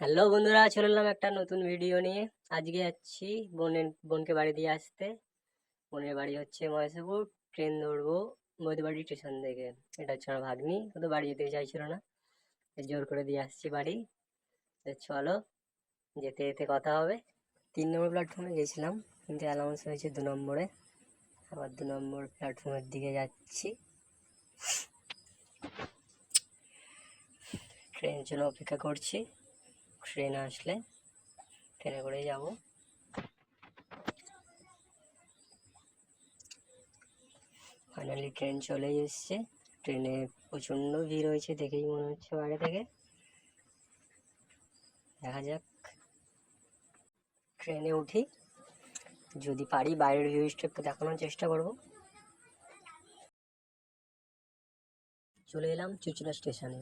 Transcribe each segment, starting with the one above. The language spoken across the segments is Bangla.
হ্যালো বন্ধুরা, চলে এলাম একটা নতুন ভিডিও নিয়ে। আজকে যাচ্ছি বোনের বোনকে বাড়ি দিয়ে আসতে। বোনের বাড়ি হচ্ছে মহেশপুর। ট্রেন ধরবো মধুবাড়ি স্টেশন থেকে। এটা হচ্ছে আমার ভাগ্নি। ও তো বাড়ি যেতে চাইছিল না। জোর করে দিয়ে আসছি বাড়ি। চলো, যেতে যেতে কথা হবে। তিন নম্বর প্ল্যাটফর্মে গেছিলাম। কিন্তু অ্যানাউন্স হয়েছে দু নম্বরে। আবার দু নম্বর প্ল্যাটফর্মের দিকে যাচ্ছি। ট্রেনের জন্য অপেক্ষা করছি। ট্রেন আসলে, ট্রেনে করেই যাব। ফাইনালি ট্রেন চলেই এসছে। ট্রেনে প্রচণ্ড ভিড় হয়েছে দেখেই মনে হচ্ছে বাইরে থেকে। দেখা যাক। ট্রেনে উঠি। যদি পারি বাইরের ভিউজটা একটু দেখানোর চেষ্টা করব। চলে এলাম চুচুড়া স্টেশনে।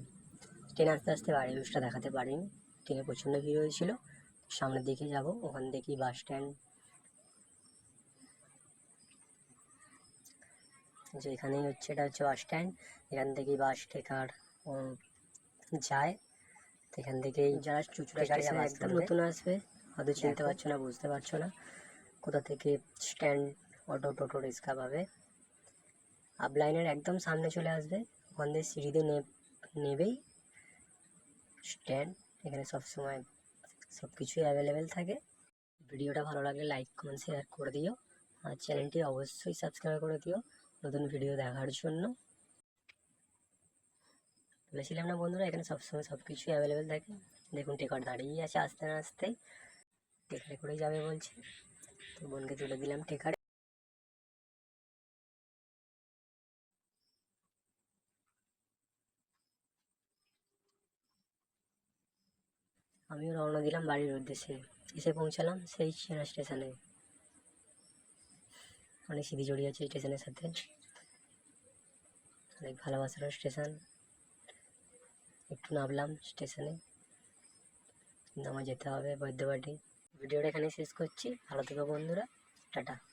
ট্রেন আস্তে আস্তে বাইরের ভিউজটা দেখাতে পারিনি। ট্রেনে প্রচণ্ড ভিড় হয়েছিল। সামনের দিকে যাব ওখান থেকেই বাস স্ট্যান্ড। যে এখানেই হচ্ছে এটা হচ্ছে বাস স্ট্যান্ড। এখান থেকেই বাস টেকার যায়। এখান থেকেই যারা চুচুড়া স্টেশনে একদম নতুন আসবে হয়তো চিনতে পারছ না বুঝতে পারছ না। কোথা থেকে স্ট্যান্ড অটো টোটো রিক্সা পাবে। আপ লাইনের একদম সামনে চলে আসবে। ওখান থেকে সিঁড়িতে নেবেই। স্ট্যান্ড। এখানে সবসময় সব কিছুই অ্যাভেলেবেল থাকে। ভিডিওটা ভালো লাগলে লাইক কমেন্ট শেয়ার করে দিও। আর চ্যানেলটি অবশ্যই সাবস্ক্রাইব করে দিও নতুন ভিডিও দেখার জন্য। বলেছিলাম না বন্ধুরা, এখানে সবসময় সব কিছুই অ্যাভেলেবেল থাকে। দেখুন টিকট দাঁড়িয়েই আছে আসতে না আসতেই টেকারে করেই যাবে বলছে। তো বোনকে তুলে দিলাম টেকারে। আমিও রওনা দিলাম বাড়ির উদ্দেশ্যে। এসে পৌঁছালাম সেই চেনা স্টেশনে। অনেক স্মৃতি জড়িয়ে আছে স্টেশনের সাথে। অনেক ভালোবাসার স্টেশন। একটু নামলাম স্টেশনে। কিন্তু আমার যেতে হবে বৈদ্যবাটি। ভিডিওটা এখানে শেষ করছি। ভালো থেকো বন্ধুরা। টাটা।